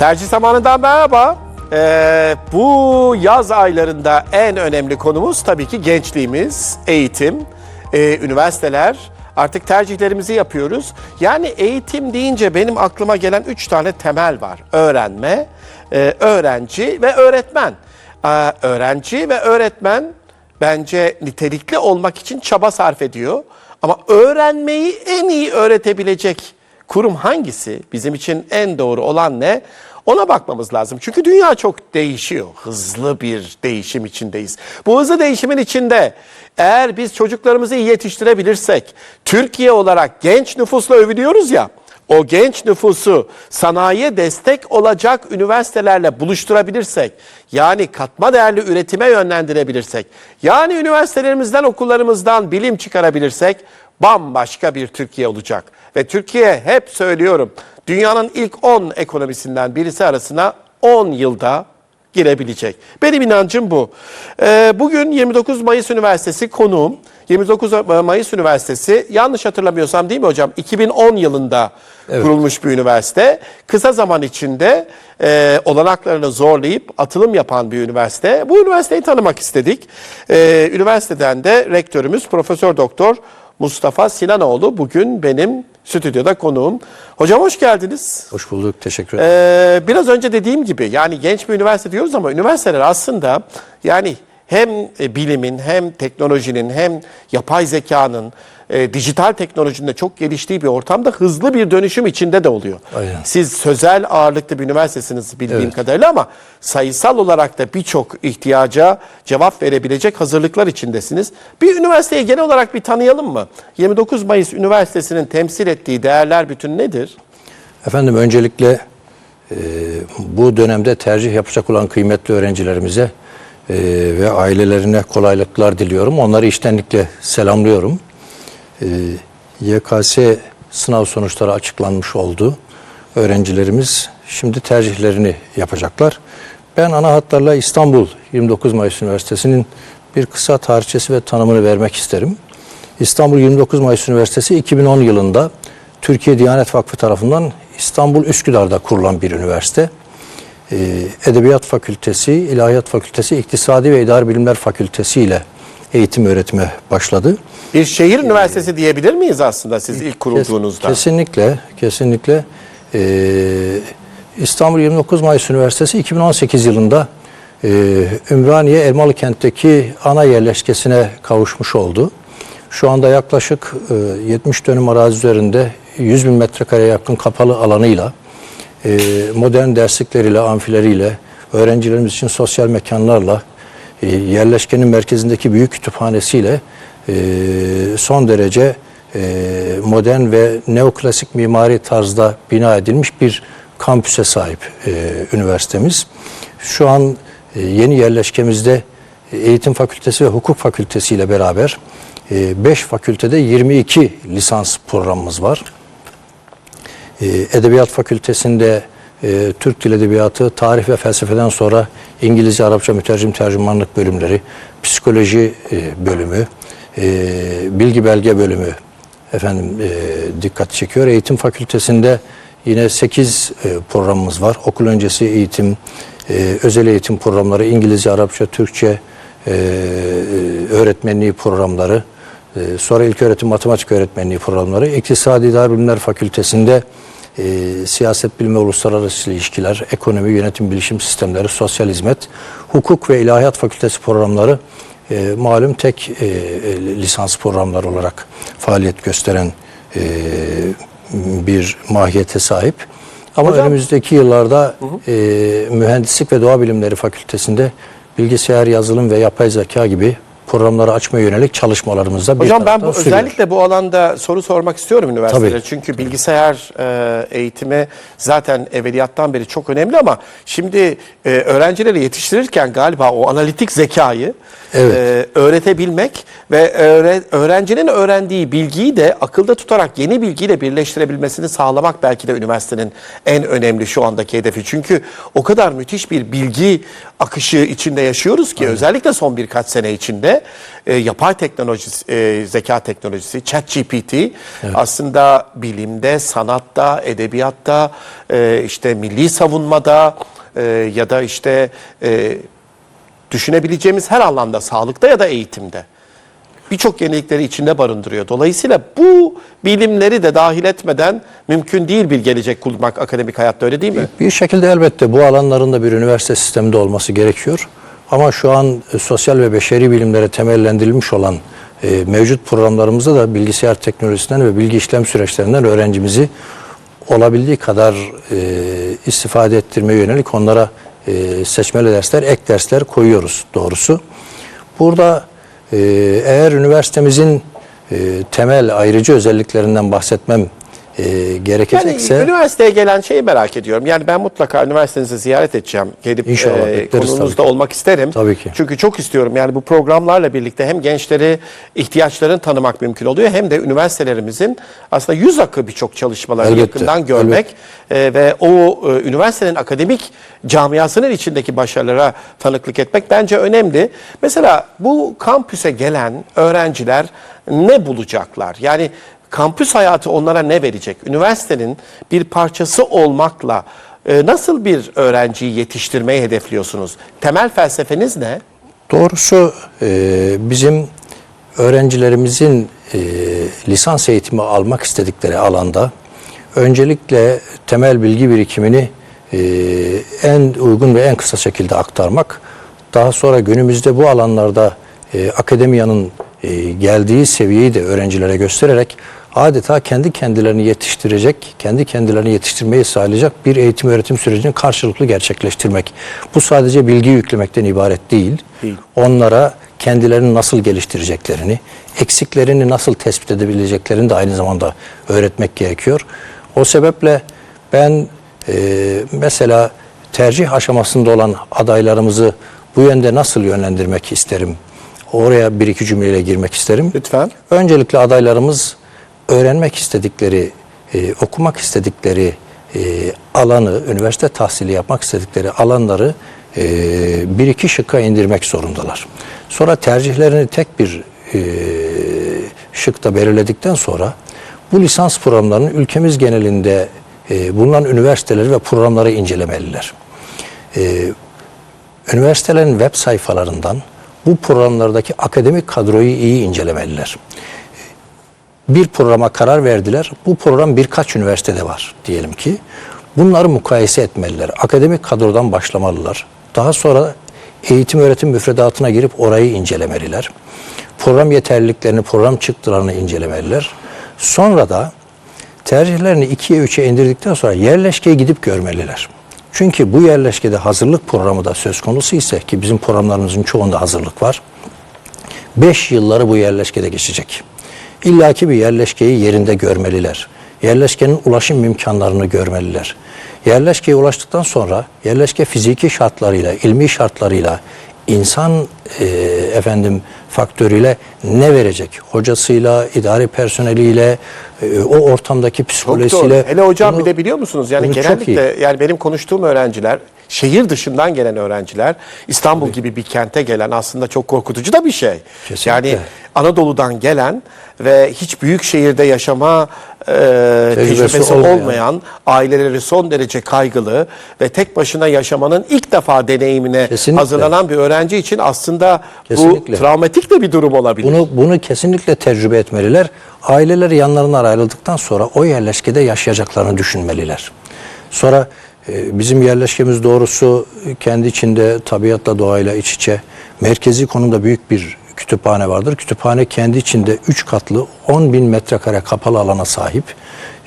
Tercih zamanından merhaba. Ee, bu yaz aylarında en önemli konumuz tabii ki gençliğimiz, eğitim, e, üniversiteler. Artık tercihlerimizi yapıyoruz. Yani eğitim deyince benim aklıma gelen üç tane temel var. Öğrenme, e, öğrenci ve öğretmen. Ee, öğrenci ve öğretmen bence nitelikli olmak için çaba sarf ediyor. Ama öğrenmeyi en iyi öğretebilecek kurum hangisi? Bizim için en doğru olan ne? Ona bakmamız lazım. Çünkü dünya çok değişiyor. Hızlı bir değişim içindeyiz. Bu hızlı değişimin içinde eğer biz çocuklarımızı iyi yetiştirebilirsek, Türkiye olarak genç nüfusla övülüyoruz ya, o genç nüfusu sanayiye destek olacak üniversitelerle buluşturabilirsek, yani katma değerli üretime yönlendirebilirsek, yani üniversitelerimizden, okullarımızdan bilim çıkarabilirsek, bambaşka bir Türkiye olacak. Ve Türkiye hep söylüyorum, dünyanın ilk 10 ekonomisinden birisi arasına 10 yılda girebilecek. Benim inancım bu. Ee, bugün 29 Mayıs Üniversitesi konuğum. 29 Mayıs Üniversitesi yanlış hatırlamıyorsam değil mi hocam? 2010 yılında kurulmuş bir üniversite. Kısa zaman içinde e, olanaklarını zorlayıp atılım yapan bir üniversite. Bu üniversiteyi tanımak istedik. Ee, üniversiteden de rektörümüz Profesör Doktor Mustafa Sinanoğlu bugün benim stüdyoda konuğum. Hocam hoş geldiniz. Hoş bulduk, teşekkür ederim. Ee, biraz önce dediğim gibi yani genç bir üniversite diyoruz ama üniversiteler aslında yani hem e, bilimin hem teknolojinin hem yapay zekanın e, dijital teknolojinin de çok geliştiği bir ortamda hızlı bir dönüşüm içinde de oluyor. Aynen. Siz sözel ağırlıklı bir üniversitesiniz bildiğim Evet. kadarıyla ama sayısal olarak da birçok ihtiyaca cevap verebilecek hazırlıklar içindesiniz. Bir üniversiteyi genel olarak bir tanıyalım mı? 29 Mayıs Üniversitesi'nin temsil ettiği değerler bütün nedir? Efendim öncelikle e, bu dönemde tercih yapacak olan kıymetli öğrencilerimize e, ve ailelerine kolaylıklar diliyorum. Onları içtenlikle selamlıyorum. E, YKS sınav sonuçları açıklanmış oldu. Öğrencilerimiz şimdi tercihlerini yapacaklar. Ben ana hatlarla İstanbul 29 Mayıs Üniversitesi'nin bir kısa tarihçesi ve tanımını vermek isterim. İstanbul 29 Mayıs Üniversitesi 2010 yılında Türkiye Diyanet Vakfı tarafından İstanbul Üsküdar'da kurulan bir üniversite. Ee, Edebiyat Fakültesi, İlahiyat Fakültesi, İktisadi ve İdari Bilimler Fakültesi ile eğitim öğretime başladı. Bir şehir üniversitesi diyebilir miyiz aslında siz ilk kurulduğunuzda? Kesinlikle, kesinlikle. Ee, İstanbul 29 Mayıs Üniversitesi 2018 yılında e, Ümraniye Elmalı kentteki ana yerleşkesine kavuşmuş oldu. Şu anda yaklaşık e, 70 dönüm arazi üzerinde 100 bin metrekareye yakın kapalı alanıyla, e, modern derslikleriyle, amfileriyle, öğrencilerimiz için sosyal mekanlarla, e, yerleşkenin merkezindeki büyük kütüphanesiyle e, son derece e, modern ve neoklasik mimari tarzda bina edilmiş bir kampüse sahip e, üniversitemiz. Şu an yeni yerleşkemizde Eğitim Fakültesi ve Hukuk Fakültesi ile beraber 5 fakültede 22 lisans programımız var. Edebiyat Fakültesi'nde e, Türk Dil Edebiyatı, Tarih ve Felsefeden sonra İngilizce, Arapça mütercim tercümanlık bölümleri, Psikoloji e, bölümü, e, Bilgi Belge bölümü efendim e, dikkat çekiyor. Eğitim Fakültesi'nde yine 8 e, programımız var. Okul öncesi eğitim, e, özel eğitim programları, İngilizce, Arapça, Türkçe e, öğretmenliği programları, e, sonra ilköğretim matematik öğretmenliği programları, İktisadi İdari Bilimler Fakültesi'nde e, siyaset bilimi, uluslararası ilişkiler, ekonomi, yönetim bilişim sistemleri, sosyal hizmet, hukuk ve ilahiyat fakültesi programları e, malum tek e, e, lisans programları olarak faaliyet gösteren e, bir mahiyete sahip. Ama Hocam- önümüzdeki yıllarda e, Mühendislik ve Doğa Bilimleri Fakültesi'nde bilgisayar, yazılım ve yapay zeka gibi programları açmaya yönelik çalışmalarımızda bir Hocam ben bu sürüyor. özellikle bu alanda soru sormak istiyorum üniversitelere. Tabii. Çünkü bilgisayar e, eğitimi zaten evveliyattan beri çok önemli ama şimdi e, öğrencileri yetiştirirken galiba o analitik zekayı Evet. e, öğretebilmek ve öğre- öğrencinin öğrendiği bilgiyi de akılda tutarak yeni bilgiyle birleştirebilmesini sağlamak belki de üniversitenin en önemli şu andaki hedefi. Çünkü o kadar müthiş bir bilgi akışı içinde yaşıyoruz ki özellikle son birkaç sene içinde de e, yapay teknolojisi, e, zeka teknolojisi, ChatGPT aslında bilimde, sanatta, edebiyatta, e, işte milli savunmada e, ya da işte e, düşünebileceğimiz her alanda, sağlıkta ya da eğitimde birçok yenilikleri içinde barındırıyor. Dolayısıyla bu bilimleri de dahil etmeden mümkün değil bir gelecek kurmak akademik hayatta öyle değil mi? Bir şekilde elbette bu alanların da bir üniversite sisteminde olması gerekiyor. Ama şu an e, sosyal ve beşeri bilimlere temellendirilmiş olan e, mevcut programlarımızda da bilgisayar teknolojisinden ve bilgi işlem süreçlerinden öğrencimizi olabildiği kadar e, istifade ettirmeye yönelik onlara e, seçmeli dersler, ek dersler koyuyoruz doğrusu. Burada e, eğer üniversitemizin e, temel ayrıcı özelliklerinden bahsetmem e, Yani gerekecekse... üniversiteye gelen şeyi merak ediyorum. Yani ben mutlaka üniversitenizi ziyaret edeceğim. Gelip İnşallah e, konunuzda olmak isterim. Tabii ki. Çünkü çok istiyorum. Yani bu programlarla birlikte hem gençleri ihtiyaçlarını tanımak mümkün oluyor hem de üniversitelerimizin aslında yüz akı birçok çalışmalarını Elbette, yakından görmek e, ve o e, üniversitenin akademik camiasının içindeki başarılara tanıklık etmek bence önemli. Mesela bu kampüse gelen öğrenciler ne bulacaklar? Yani kampüs hayatı onlara ne verecek? Üniversitenin bir parçası olmakla e, nasıl bir öğrenciyi yetiştirmeyi hedefliyorsunuz? Temel felsefeniz ne? Doğrusu e, bizim öğrencilerimizin e, lisans eğitimi almak istedikleri alanda öncelikle temel bilgi birikimini e, en uygun ve en kısa şekilde aktarmak. Daha sonra günümüzde bu alanlarda e, akademiyanın e, geldiği seviyeyi de öğrencilere göstererek adeta kendi kendilerini yetiştirecek, kendi kendilerini yetiştirmeyi sağlayacak bir eğitim öğretim sürecini karşılıklı gerçekleştirmek. Bu sadece bilgi yüklemekten ibaret değil. Değil. Onlara kendilerini nasıl geliştireceklerini, eksiklerini nasıl tespit edebileceklerini de aynı zamanda öğretmek gerekiyor. O sebeple ben e, mesela tercih aşamasında olan adaylarımızı bu yönde nasıl yönlendirmek isterim? Oraya bir iki cümleyle girmek isterim. Lütfen. Öncelikle adaylarımız öğrenmek istedikleri, e, okumak istedikleri e, alanı, üniversite tahsili yapmak istedikleri alanları e, bir iki şıkka indirmek zorundalar. Sonra tercihlerini tek bir e, şıkta belirledikten sonra bu lisans programlarının ülkemiz genelinde e, bulunan üniversiteleri ve programları incelemeliler. E, üniversitelerin web sayfalarından bu programlardaki akademik kadroyu iyi incelemeliler bir programa karar verdiler. Bu program birkaç üniversitede var diyelim ki. Bunları mukayese etmeliler. Akademik kadrodan başlamalılar. Daha sonra eğitim öğretim müfredatına girip orayı incelemeliler. Program yeterliliklerini, program çıktılarını incelemeliler. Sonra da tercihlerini ikiye üçe indirdikten sonra yerleşkeye gidip görmeliler. Çünkü bu yerleşkede hazırlık programı da söz konusu ise ki bizim programlarımızın çoğunda hazırlık var. 5 yılları bu yerleşkede geçecek. İllaki bir yerleşkeyi yerinde görmeliler. Yerleşkenin ulaşım imkanlarını görmeliler. Yerleşkeye ulaştıktan sonra yerleşke fiziki şartlarıyla, ilmi şartlarıyla, insan e, efendim faktörüyle ne verecek? Hocasıyla, idari personeliyle, e, o ortamdaki Çok psikolojisiyle. doğru. Hele hocam bunu- bir de biliyor musunuz? Yani çok genellikle yani benim konuştuğum öğrenciler şehir dışından gelen öğrenciler İstanbul gibi bir kente gelen aslında çok korkutucu da bir şey. Kesinlikle. Yani Anadolu'dan gelen ve hiç büyük şehirde yaşama e, tecrübesi olmayan. olmayan, aileleri son derece kaygılı ve tek başına yaşamanın ilk defa deneyimine Kesinlikle. hazırlanan bir öğrenci için aslında Kesinlikle. bu travmatik de bir durum olabilir. Bunu bunu kesinlikle tecrübe etmeliler. Aileleri yanlarından ayrıldıktan sonra o yerleşkede yaşayacaklarını düşünmeliler. Sonra e, bizim yerleşkemiz doğrusu kendi içinde tabiatla doğayla iç içe merkezi konumda büyük bir kütüphane vardır. Kütüphane kendi içinde 3 katlı 10 bin metrekare kapalı alana sahip.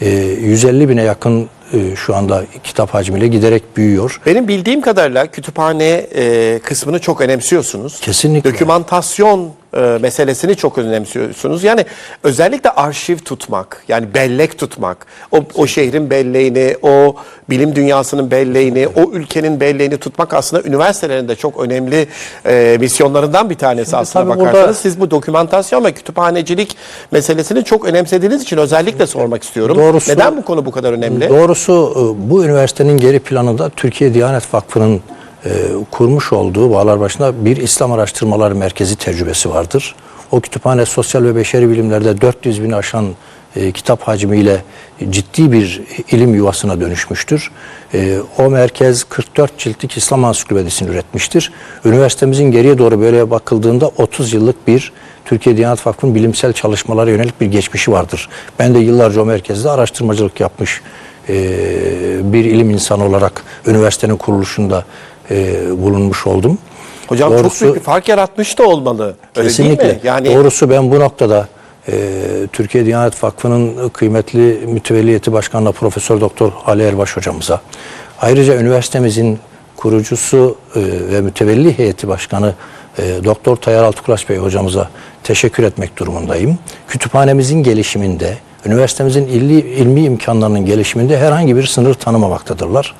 E, 150 bine yakın e, şu anda kitap hacmiyle giderek büyüyor. Benim bildiğim kadarıyla kütüphane e, kısmını çok önemsiyorsunuz. Kesinlikle. Dokümantasyon e, meselesini çok önemsiyorsunuz. Yani özellikle arşiv tutmak, yani bellek tutmak, o, o şehrin belleğini, o bilim dünyasının belleğini, o ülkenin belleğini tutmak aslında üniversitelerin de çok önemli e, misyonlarından bir tanesi aslında tabii burada- bakarsanız. Siz bu dokümantasyon ve kütüphanecilik meselesini çok önemsediğiniz için özellikle sormak istiyorum. Doğrusu- Neden bu konu bu kadar önemli? Doğrusu e, bu üniversitenin geri planında Türkiye Diyanet Vakfı'nın e, kurmuş olduğu Bağlar başında bir İslam Araştırmaları Merkezi tecrübesi vardır. O kütüphane sosyal ve beşeri bilimlerde 400 bin aşan e, kitap hacmiyle ciddi bir ilim yuvasına dönüşmüştür. E, o merkez 44 ciltlik İslam ansiklopedisini üretmiştir. Üniversitemizin geriye doğru böyle bakıldığında 30 yıllık bir Türkiye Diyanet Vakfı'nın bilimsel çalışmalara yönelik bir geçmişi vardır. Ben de yıllarca o merkezde araştırmacılık yapmış e, bir ilim insanı olarak üniversitenin kuruluşunda e, bulunmuş oldum. Hocam çok Doğrusu- büyük bir fark yaratmış da olmalı. Öyle Kesinlikle. değil mi? Yani Doğrusu ben bu noktada e, Türkiye Diyanet Vakfı'nın kıymetli mütevelliyeti başkanı Profesör Doktor Ali Erbaş hocamıza, ayrıca üniversitemizin kurucusu e, ve mütevelli heyeti başkanı e, Doktor Tayyar Altıkulaş Bey hocamıza teşekkür etmek durumundayım. Kütüphanemizin gelişiminde, üniversitemizin illi, ilmi imkanlarının gelişiminde herhangi bir sınır tanımamaktadırlar.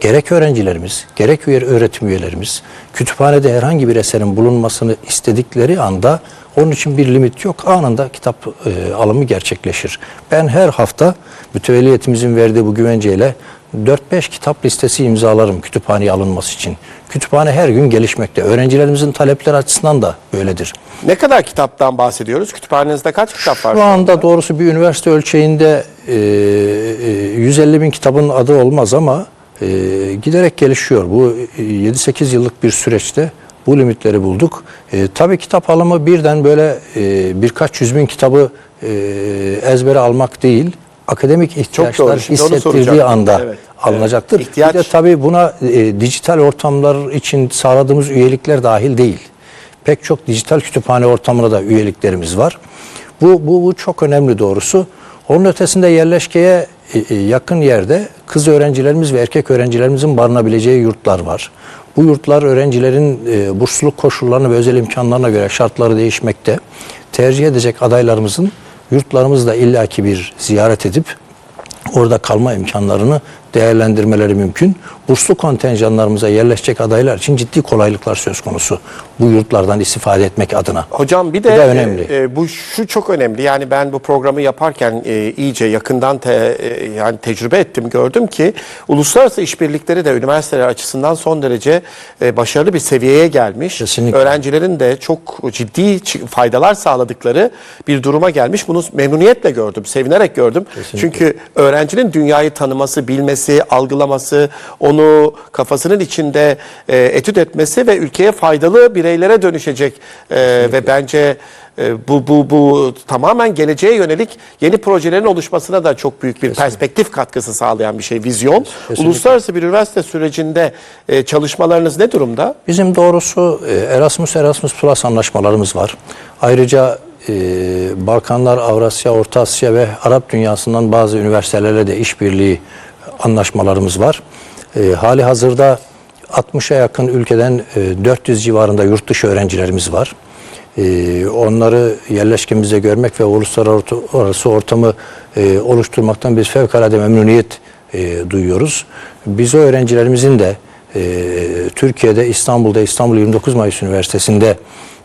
Gerek öğrencilerimiz, gerek öğretim üyelerimiz kütüphanede herhangi bir eserin bulunmasını istedikleri anda onun için bir limit yok. Anında kitap e, alımı gerçekleşir. Ben her hafta mütevelliyetimizin verdiği bu güvenceyle 4-5 kitap listesi imzalarım kütüphaneye alınması için. Kütüphane her gün gelişmekte. Öğrencilerimizin talepleri açısından da böyledir. ne kadar kitaptan bahsediyoruz? Kütüphanenizde kaç kitap var? Şu anda doğrusu bir üniversite ölçeğinde e, e, 150 bin kitabın adı olmaz ama e, giderek gelişiyor. Bu e, 7-8 yıllık bir süreçte bu limitleri bulduk. E, tabii kitap alımı birden böyle e, birkaç yüz bin kitabı e, ezbere almak değil, akademik ihtiyaçlar hissettirdiği anda Evet, alınacaktır. evet. İhtiyaç- Bir de tabii buna e, dijital ortamlar için sağladığımız üyelikler dahil değil. Pek çok dijital kütüphane ortamına da üyeliklerimiz var. Bu, bu, bu çok önemli doğrusu. Onun ötesinde yerleşkeye e, e, yakın yerde kız öğrencilerimiz ve erkek öğrencilerimizin barınabileceği yurtlar var. Bu yurtlar öğrencilerin e, bursluluk koşullarına ve özel imkanlarına göre şartları değişmekte. Tercih edecek adaylarımızın yurtlarımızda illaki bir ziyaret edip orada kalma imkanlarını değerlendirmeleri mümkün. Burslu kontenjanlarımıza yerleşecek adaylar için ciddi kolaylıklar söz konusu. Bu yurtlardan istifade etmek adına. Hocam bir Bu de da önemli. e, e, bu şu çok önemli. Yani ben bu programı yaparken e, iyice yakından te- e, yani tecrübe ettim, gördüm ki uluslararası işbirlikleri de üniversiteler açısından son derece e, başarılı bir seviyeye gelmiş. Kesinlikle. Öğrencilerin de çok ciddi faydalar sağladıkları bir duruma gelmiş. Bunu memnuniyetle gördüm, sevinerek gördüm. Çünkü öğrencinin dünyayı tanıması, bilmesi, algılaması, onu kafasının içinde e, etüt etmesi ve ülkeye faydalı bireylere dönüşecek e, ve bence e, bu bu bu tamamen geleceğe yönelik yeni projelerin oluşmasına da çok büyük bir perspektif katkısı sağlayan bir şey, vizyon. Kesinlikle. Uluslararası bir üniversite sürecinde e, çalışmalarınız ne durumda? Bizim doğrusu e, Erasmus Erasmus Plus anlaşmalarımız var. Ayrıca e, Balkanlar, Avrasya, Orta Asya ve Arap dünyasından bazı üniversitelerle de işbirliği anlaşmalarımız var. E, hali hazırda 60'a yakın ülkeden e, 400 civarında yurt dışı öğrencilerimiz var. E, onları yerleşkemizde görmek ve uluslararası ortamı e, oluşturmaktan biz fevkalade memnuniyet e, duyuyoruz. Biz o öğrencilerimizin de e, Türkiye'de İstanbul'da İstanbul 29 Mayıs Üniversitesi'nde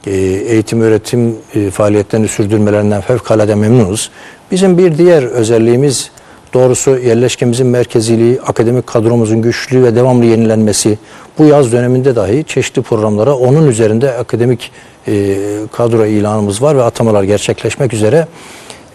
e, eğitim öğretim e, faaliyetlerini sürdürmelerinden fevkalade memnunuz. Bizim bir diğer özelliğimiz doğrusu yerleşkemizin merkeziliği, akademik kadromuzun güçlü ve devamlı yenilenmesi. Bu yaz döneminde dahi çeşitli programlara onun üzerinde akademik e, kadro ilanımız var ve atamalar gerçekleşmek üzere.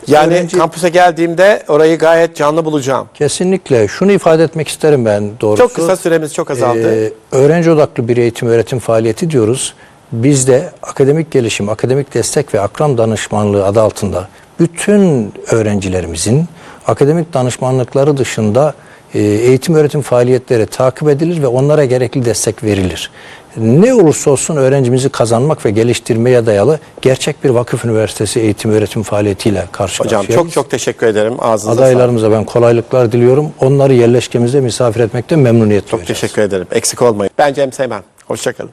Yani Öğrenci- kampüse geldiğimde orayı gayet canlı bulacağım. Kesinlikle şunu ifade etmek isterim ben doğrusu. Çok kısa süremiz çok azaldı. Ee, öğrenci odaklı bir eğitim öğretim faaliyeti diyoruz. Bizde akademik gelişim, akademik destek ve akran danışmanlığı adı altında bütün öğrencilerimizin akademik danışmanlıkları dışında e, eğitim öğretim faaliyetleri takip edilir ve onlara gerekli destek verilir. Ne olursa olsun öğrencimizi kazanmak ve geliştirmeye dayalı gerçek bir vakıf üniversitesi eğitim öğretim faaliyetiyle karşı Hocam karşıyayız. çok çok teşekkür ederim. Ağzınıza sağlık. Adaylarımıza ben kolaylıklar diliyorum. Onları yerleşkemizde misafir etmekten memnuniyet Çok duyacağız. teşekkür ederim. Eksik olmayın. Ben Cem Seymen. Hoşçakalın.